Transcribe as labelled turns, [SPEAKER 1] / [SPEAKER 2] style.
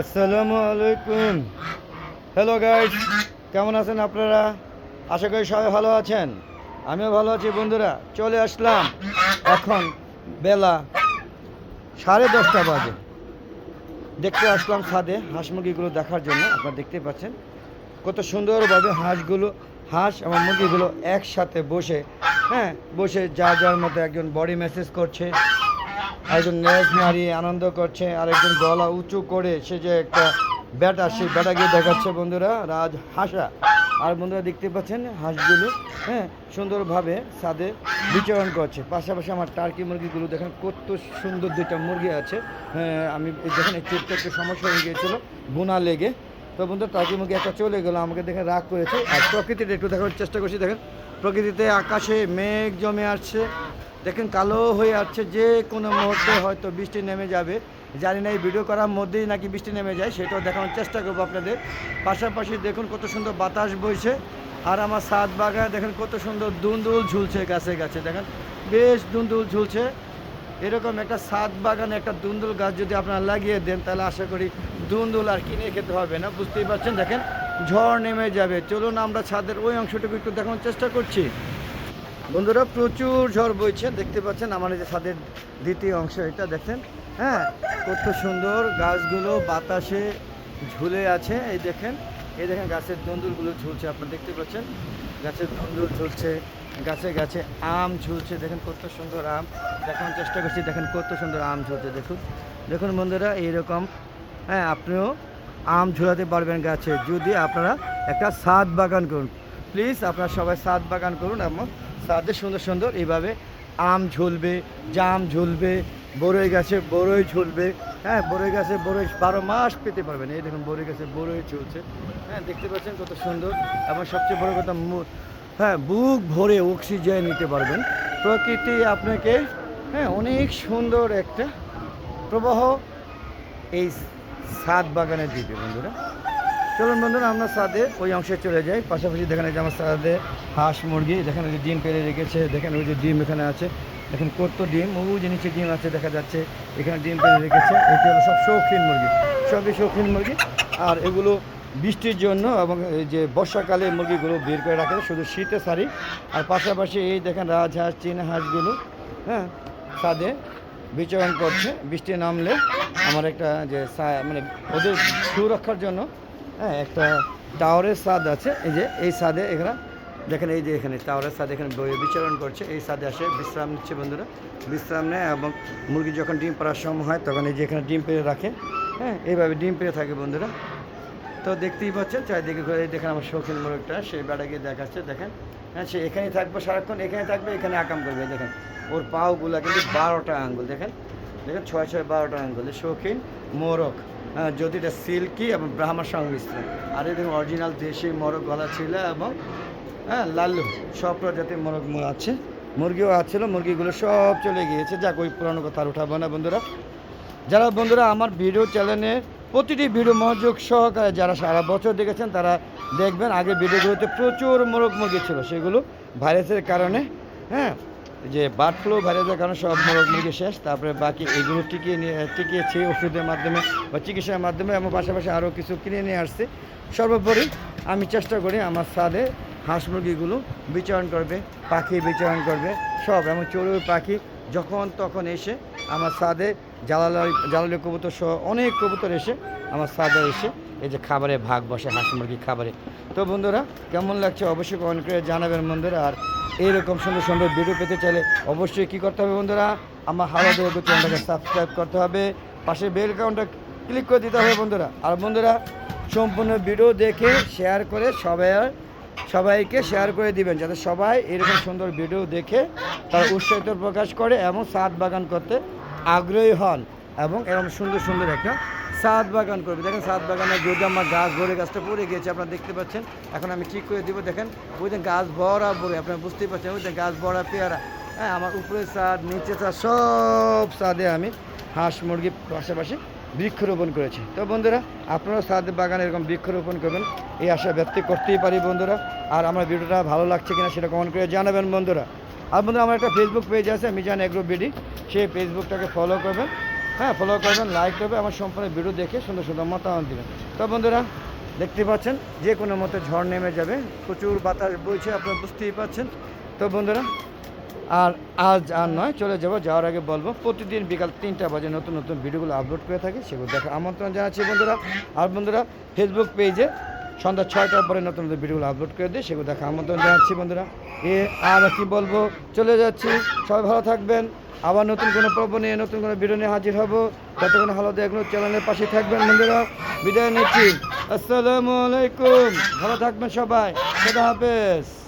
[SPEAKER 1] আসসালামু আলাইকুম। Hello guys কেমন আছেন আপনারা? আশা করি সবাই ভালো আছেন। আমিও ভালো আছি, বন্ধুরা। চলে আসলাম এখন বেলা সাড়ে দশটা বাজে। দেখতে আসলাম ছাদে হাঁস মুরগিগুলো দেখার জন্য। আপনারা দেখতে পাচ্ছেন কত সুন্দরভাবে হাঁসগুলো, হাঁস এবং মুরগিগুলো একসাথে বসে হ্যাঁ বসে যা যার মতো একজন বডি মেসেজ করছে। একজন নেজ নাড়িয়ে আনন্দ করছে আর একজন গলা উঁচু করে সে যে একটা ব্যাটা সেই ব্যাটাকে দেখাচ্ছে বন্ধুরা রাজ হাসা। আর বন্ধুরা দেখতে পাচ্ছেন হাঁসগুলো হ্যাঁ সুন্দরভাবে ছাদে বিচরণ করছে। পাশাপাশি আমার টার্কি মুরগিগুলো দেখেন কত সুন্দর দুইটা মুরগি আছে। হ্যাঁ, আমি দেখেন একটু একটু সমস্যা হয়ে গিয়েছিল বোনা লেগে। তো বন্ধু টার্কি মুরগি একটা চলে গেলো আমাকে দেখে রাগ করেছে। আর প্রকৃতিটা একটু দেখার চেষ্টা করছি দেখেন। প্রকৃতিতে আকাশে মেঘ জমে আসছে। দেখেন কালো হয়ে আসছে যে কোনো মুহূর্তে হয়তো বৃষ্টি নেমে যাবে। জানি না এই ভিডিও করার মধ্যেই নাকি বৃষ্টি নেমে যায়, সেটাও দেখানোর চেষ্টা করব আপনাদের। পাশাপাশি দেখুন কত সুন্দর বাতাস বইছে, আর আমার সাত বাগানে দেখেন কত সুন্দর দুন্দুল ঝুলছে গাছে গাছে, দেখেন বেশ দুন্দুল ঝুলছে। এরকম একটা সাত বাগানে একটা দুন্দুল গাছ যদি আপনারা লাগিয়ে দেন, তাহলে আশা করি দুন্দুল আর কিনে খেতে হবে না, বুঝতেই পারছেন? দেখেন ঝড় নেমে যাবে। চলুন আমরা ছাদের ওই অংশটুকু একটু দেখানোর চেষ্টা করছি। বন্ধুরা প্রচুর ঝড় বইছে, দেখতে পাচ্ছেন আমার এই যে ছাদের দ্বিতীয় অংশ, এটা দেখেন। হ্যাঁ কত সুন্দর গাছগুলো, বাতাসে ঝুলে আছে, এই দেখেন। এই দেখেন গাছের দন্দুলগুলো ঝুলছে, আপনারা দেখতে পাচ্ছেন? গাছের দন্দুল ঝুলছে, গাছে গাছে আম ঝুলছে, দেখেন কত সুন্দর আম। দেখানোর চেষ্টা করছি, দেখেন কত সুন্দর আম ঝুলছে, দেখুন। দেখুন বন্ধুরা, এইরকম হ্যাঁ আপনিও আম ঝুলাতে পারবেন গাছে। যদি আপনারা একটা সাদ বাগান করুন, প্লিজ আপনারা সবাই সাদ বাগান করুন এবং সাদে সুন্দর সুন্দর এইভাবে আম ঝুলবে, জাম ঝুলবে, বরই গাছে বরই ঝুলবে। হ্যাঁ বরই গাছে বরই বারো মাস পেতে পারবেন। এই দেখুন, বরই গাছে বরই ঝুলছে। হ্যাঁ দেখতে পাচ্ছেন কত সুন্দর। এবং সবচেয়ে বড় কথা হ্যাঁ বুক ভরে অক্সিজেন নিতে পারবেন। প্রকৃতি আপনাকে হ্যাঁ অনেক সুন্দর একটা প্রবাহ এই সাদ বাগানে দিবে, বন্ধুরা। চলুন বন্ধুরা, আমরা সাদে ওই অংশে চলে যাই। পাশাপাশি দেখেন যে আমার সাদে হাঁস মুরগি, দেখেন ওই যে ডিম পেরে রেখেছে, দেখেন ওই যে ডিম এখানে আছে। দেখেন কত ডিম, ওই যে নিচে ডিম আছে, দেখা যাচ্ছে এখানে ডিম পেরে রেখেছে। এটি হলো সব শৌখিন মুরগি, সবই শৌখিন মুরগি। আর এগুলো বৃষ্টির জন্য এবং এই যে বর্ষাকালে মুরগিগুলো বের করে রাখে, শুধু শীতে সারি। আর পাশাপাশি এই দেখেন রাজহাঁস চীনা হাঁসগুলো হ্যাঁ ছাদে বিচরণ করছে। বৃষ্টি নামলে আমার একটা যে মানে ওদের সুরক্ষার জন্য হ্যাঁ একটা টাওয়ারের স্বাদ আছে। এই যে, এই স্বাদে এখানে, দেখেন এই যে এখানে, টাওয়ারের স্বাদ এখানে বিচরণ করছে। এই স্বাদে আসে বিশ্রাম নিচ্ছে বন্ধুরা। বিশ্রাম নেয় এবং মুরগি যখন ডিম পাড়ার সময় হয়, তখন এই যে এখানে ডিম পেড়ে রাখে। হ্যাঁ এইভাবে ডিম পেড়ে থাকে বন্ধুরা। তো দেখতেই পাচ্ছেন, চারিদিকে ঘুরে দেখেন আমার শৌখিন মোরগটা সেই বেড়াকে দেখাচ্ছে, দেখেন। হ্যাঁ সে এখানেই থাকবে, সারাক্ষণ এখানে থাকবে, এখানে আকাম করবে, দেখেন। ওর পাওগুলো কিন্তু বারোটা আঙ্গুল, দেখেন। দেখেন, ছয় ছয়, বারোটা আঙ্গুল শৌখিন মোরগ। যদি এটা সিল্কি এবং ব্রাহ্মা সংমিশ্রণ আর দেখুন অরিজিনাল দেশি মোরগ গলা ছিল এবং হ্যাঁ লাল্লু, সব প্রজাতির মোরগ মোর আছে, মুরগিও আছিল মুরগিগুলো সব চলে গিয়েছে। যাক, ওই পুরানো কথা উঠাবো না, বন্ধুরা। যারা, বন্ধুরা, আমার ভিডিও চ্যানেলে প্রতিটি ভিডিও মনোযোগ সহকারে যারা সারা বছর দেখেছেন, তারা দেখবেন, আগে ভিডিওগুলোতে প্রচুর মোরগ মুরগি ছিল, সেগুলো ভাইরাসের কারণে হ্যাঁ যে বার্ড ফ্লু ভাইরাসের কারণে সব মোরগ মুরগি শেষ। তারপরে বাকি এগুলো টিকিয়ে নিয়ে টিকিয়েছি ওষুধের মাধ্যমে বা চিকিৎসার মাধ্যমে এবং পাশাপাশি আরও কিছু কিনে নিয়ে আসছি। সর্বোপরি আমি চেষ্টা করি আমার স্বাদে হাঁস মুরগিগুলো বিচরণ করবে, পাখি বিচরণ করবে, সব। এবং চড়ুই পাখি যখন তখন এসে আমার সাদে জ্বালালি জ্বালালি কবুতর সহ অনেক কবুতর এসে আমার সাদে এসে এই যে খাবারে ভাগ বসে হাঁস মুরগি খাবারে। তো বন্ধুরা, কেমন লাগছে অবশ্যই কমেন্ট করে জানাবেন বন্ধুরা। আর এইরকম সুন্দর সুন্দর ভিডিও পেতে চাইলে অবশ্যই কী করতে হবে বন্ধুরা? আমার হাওয়া দেবো চ্যানেলটাকে সাবস্ক্রাইব করতে হবে। পাশে বেল কাউন্টটা ক্লিক করে দিতে হবে বন্ধুরা। আর বন্ধুরা, সম্পূর্ণ ভিডিও দেখে শেয়ার করে সবাই সবাইকে শেয়ার করে দিবেন, যাতে সবাই এরকম সুন্দর ভিডিও দেখে তারা উৎসাহিত প্রকাশ করে এবং সাত বাগান করতে আগ্রহী হন এবং এরকম সুন্দর সুন্দর একটা সাত বাগান করবে। দেখেন সাত বাগানে যদি আমার গাছ ভরে গাছটা পড়ে গিয়েছে, আপনারা দেখতে পাচ্ছেন। এখন আমি ঠিক করে দিব, দেখেন, ওই যে গাছ ভরা ভরে আপনারা বুঝতেই পারছেন, ওই যে গাছ ভরা পেয়ারা। হ্যাঁ আমার উপরে সাদ নিচে সাদ সব সাদে আমি হাঁস মুরগি পাশাপাশি বৃক্ষরোপণ করেছি। তো বন্ধুরা আপনারাও সাদ বাগানে এরকম বৃক্ষরোপণ করবেন, এই আশা ব্যক্ত করতেই পারি বন্ধুরা। আর আমার ভিডিওটা ভালো লাগছে কিনা সেটা কমেন্ট করে জানাবেন বন্ধুরা। আর বন্ধুরা, আমার একটা ফেসবুক পেজ আছে, মিজান এগ্রো বিডি সেই ফেসবুকটাকে ফলো করবেন। হ্যাঁ ফলো করবেন লাইক করবে আমার সম্পূর্ণ ভিডিও দেখে সুন্দর সুন্দর মতামত দেবেন। তো বন্ধুরা, দেখতে পাচ্ছেন, যে কোনো মতে ঝড় নেমে যাবে, প্রচুর বাতাস বইছে, আপনারা বুঝতেই পাচ্ছেন। তো বন্ধুরা, আর আজ আর নয়, চলে যাব, যাওয়ার আগে বলব, প্রতিদিন বিকাল তিনটা বাজে নতুন নতুন ভিডিওগুলো আপলোড করে থাকি, সেগুলো দেখা আমন্ত্রণ জানাচ্ছি বন্ধুরা। আর বন্ধুরা ফেসবুক পেজে সন্ধ্যা ছয়টার পরে নতুন নতুন ভিডিওগুলো আপলোড করে দিই, সেগুলো দেখা আমন্ত্রণ জানাচ্ছি বন্ধুরা। এ, আর কি বলব, চলে যাচ্ছি। সবাই ভালো থাকবেন। আবার নতুন কোনো পর্ব নিয়ে, নতুন কোনো ভিডিও নিয়ে হাজির হব। যতক্ষণ ভালো দেখল চ্যানেলের পাশে থাকবেন বন্ধুরা। বিদায় নিচ্ছি। আসসালামু আলাইকুম। ভালো থাকবেন সবাই। হাফেজ।